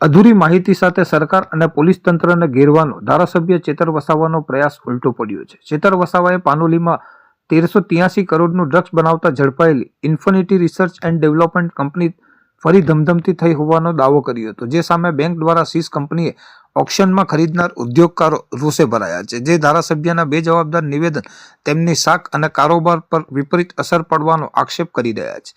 અધૂરી માહિતી સાથે સરકાર અને પોલીસ તંત્રને ઘેરવાનો, ધારાસભ્ય ચેતર વસાવાનો પ્રયાસ ઉલટો પડ્યો છે. ચેતર વસાવાએ પાનોલીમાં તેરસો ત્યાસી કરોડનું ડ્રગ્સ બનાવતા ઝડપાયેલી Infinity Research and Development company ફરી ધમધમતી થઈ હોવાનો દાવો કર્યો હતો, જે સામે બેંક દ્વારા સીસ કંપનીએ ઓક્શનમાં ખરીદનાર ઉદ્યોગકારો રોષે ભરાયા છે, જે ધારાસભ્યના બે જવાબદાર નિવેદન તેમની શાખ અને કારોબાર પર વિપરીત અસર પડવાનો આક્ષેપ કરી રહ્યા છે.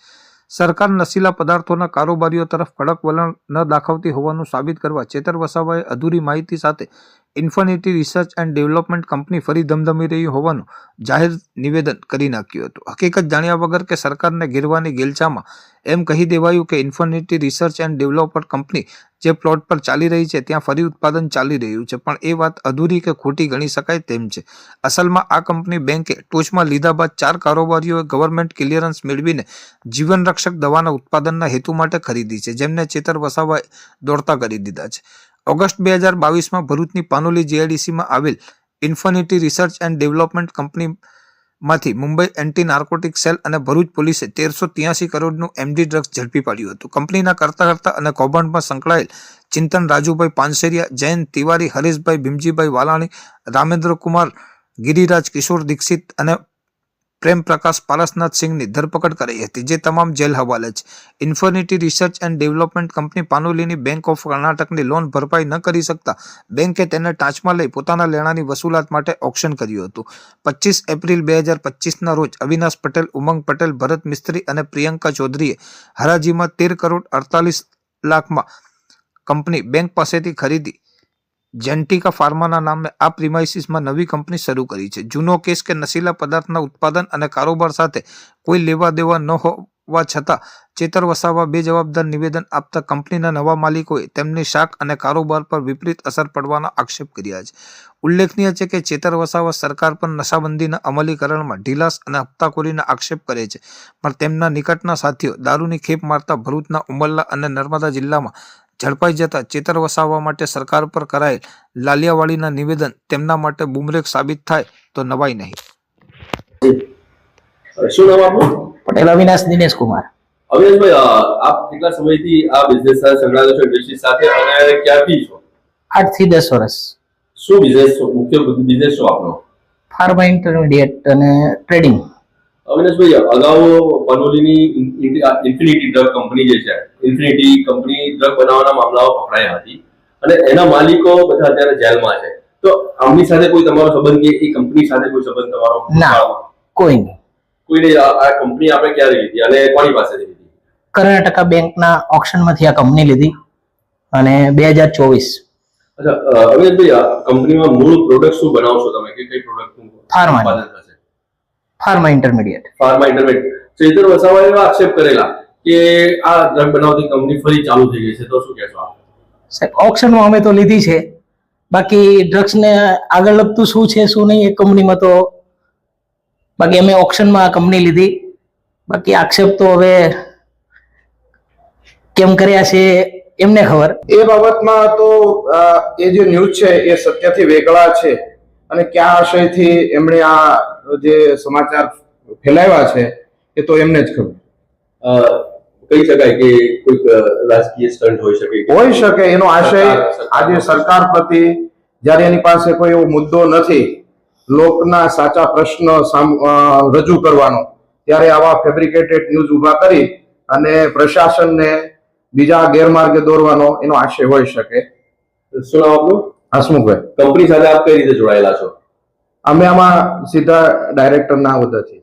સરકાર નશીલા પદાર્થોના કારોબારીઓ તરફ કડક વલણ ન દાખવતી હોવાનું સાબિત કરવા ચેતર વસાવાએ અધૂરી માહિતી સાથે Infinity Research and Development company ફરી ધમધમી રહી હોવાનું જાહેર નિવેદન કરી નાખ્યું હતું. હકીકત જાણ્યા વગર કે સરકારને ઘેરવાની ગેલચામાં એમ કહી દેવાયું કે Infinity Research and Development company જે પ્લોટ પર ચાલી રહી છે, ત્યાં ફરી ઉત્પાદન ચાલી રહ્યું છે. પણ એ વાત અધૂરી કે ખોટી ગણી શકાય તેમ છે. અસલમાં આ કંપની બેંકે ટોચમાં લીધા બાદ ચાર કારોબારીઓએ ગવર્મેન્ટ ક્લિયરન્સ મેળવીને જીવનરક્ષક દવાના ઉત્પાદનના હેતુ માટે ખરીદી છે, જેમને ચેતર વસાવાએ દોડતા કરી દીધા છે. ઓગસ્ટ બે હજાર બાવીસમાં ભરૂચની પાનોલી જીઆઈડીસીમાં આવેલ ઇન્ફિનિટી રિસર્ચ એન્ડ ડેવલપમેન્ટ કંપનીમાંથી મુંબઈ એન્ટી નાર્કોટિક સેલ અને ભરૂચ પોલીસે તેરસો ત્યાસી કરોડનું એમડી ડ્રગ્સ ઝડપી પાડ્યું હતું. કંપનીના કરતા કરતા અને કૌભાંડમાં સંકળાયેલ ચિંતન રાજુભાઈ પાનસેરિયા, જયંત તિવારી, હરીશભાઈ ભીમજીભાઈ વાલાણી રામેન્દ્ર કુમાર ગિરિરાજ કિશોર દીક્ષિત અને પ્રેમ પ્રકાશ પારસનાથ સિંહની ધરપકડ કરી હતી, જે તમામ જેલ હવાલે છે. Infinity Research and Development company પાનોલીની bank of કર્ણાટકની લોન ભરપાઈ ન કરી શકતા બેંકે તેને ટાંચમાં લઈ પોતાના લેણાની વસૂલાત માટે ઓક્શન કર્યું હતું. પચીસ એપ્રિલ બે હજાર પચીસના રોજ અવિનાશ પટેલ, ઉમંગ પટેલ, ભરત મિસ્ત્રી અને પ્રિયંકા ચૌધરીએ હરાજીમાં તેર કરોડ અડતાલીસ લાખમાં કંપની બેંક પાસેથી ખરીદી જેન્ટિકા ફાર્માના નામે આ પ્રિમાઇસીસમાં નવી કંપની શરૂ કરી છે. જૂનો કેસ કે નશીલા પદાર્થના ઉત્પાદન અને કારોબાર સાથે કોઈ લેવા દેવા ન હોવા છતાં ચેતર વસાવા બે જવાબદાર નિવેદન આપતા કંપનીના નવા માલિકોએ તેમની શાખ અને કારોબાર પર વિપરીત અસર પડવાના આક્ષેપ કર્યા છે. ઉલ્લેખનીય છે કે ચેતર વસાવા સરકાર પર નશાબંધીના અમલીકરણમાં ઢીલાસ અને હપ્તાખોરીના આક્ષેપ કરે છે. પણ તેમના નિકટના સાથીઓ દારૂની ખેપ મારતા ભરૂચના ઉમરલા અને નર્મદા જિલ્લામાં ઝડપાઈ જતા ચેતર વસાવવા માટે સરકાર પર કરાયેલ લાલિયાવાડીના નિવેદન તેમના માટે બુમરેક સાબિત થાય તો નવાઈ નહીં. શું નામ આપનું? પટેલ અવિનાશ દિનેશ કુમાર. અવિનાશભાઈ આપ કેટલા સમયથી આ બિઝનેસ સાથે સંકળાયેલા છો ઇન્ડસ્ટ્રી સાથે અને ક્યાંથી છો? આઠથી દસ વર્ષ. શું બિઝનેસ મુખ્ય બિઝનેસ શું આપનો? ફાર્મા ઇન્ટરમીડિયેટ અને ટ્રેડિંગ અવિનાશભાઈ અગાઉ પનોલીની ઇન્ફિનિટી ડ્રગ કંપની જે છે ઇન્ફિનિટી કંપની ડ્રગ બનાવવાના મામલાઓ પકડાયા હતી અને એના માલિકો બધા અત્યારે જેલમાં છે. તો આમની સાથે કોઈ તમારો સંબંધ કે એ કંપની સાથે કોઈ સંબંધ તમારો ના. કોઈ નહીં. કોઈ આ આ કંપની આપણે ક્યારે લીધી અને કોની પાસેથી લીધી? કર્ણાટકા બેંકના ઓપ્શનમાંથી આ કંપની લીધી અને બે હજાર ચોવીસ. અચ્છા અવિનાશભાઈ કંપનીમાં મૂળ પ્રોડક્ટ શું બનાવશો તમે? કે કઈ product Pharma. Pharma intermediate pharma intermediate Chaitar વસાવાએ એવા આક્ષેપ કરેલા કે આ ડ્રગ બનાવતી કંપની ફરી ચાલુ થઈ ગઈ છે. તો શું કહેશો આપ? સાહેબ ઓક્શનમાં અમે તો લીધી છે. બાકી ડ્રગ્સને આગળ લગતું શું છે શું નહીં એ કંપનીમાં તો બાકી અમે ઓક્શનમાં આ કંપની લીધી. બાકી આક્ષેપ તો હવે કેમ કર્યા છે એમને ખબર. એ બાબતમાં તો એ જે ન્યૂઝ છે એ સત્યથી વેગળા છે. અને કયા આશયથી એમણે આ જે સમાચાર ફેલાવ્યા છે એ તો એમને જ ખબર. કહી શકાય કે કોઈક રાજકીય સ્ટન્ટ હોઈ શકે હોઈ શકે એનો આશય આજે સરકાર પ્રતિ જ્યારે એની પાસે કોઈ એવો મુદ્દો નથી લોકના સાચા પ્રશ્ન રજૂ કરવાનો ત્યારે આવા ફેબ્રિકેટેડ ન્યૂઝ ઊભા કરી અને પ્રશાસનને બીજા ગેરમાર્ગે દોરવાનો એનો આશય હોઈ શકે. શું આપનું? હસમુખભાઈ કંપની સાથે આપ કઈ રીતે જોડાયેલા છો? અમે આમાં સીધા ડાયરેક્ટરના હોદ્દેથી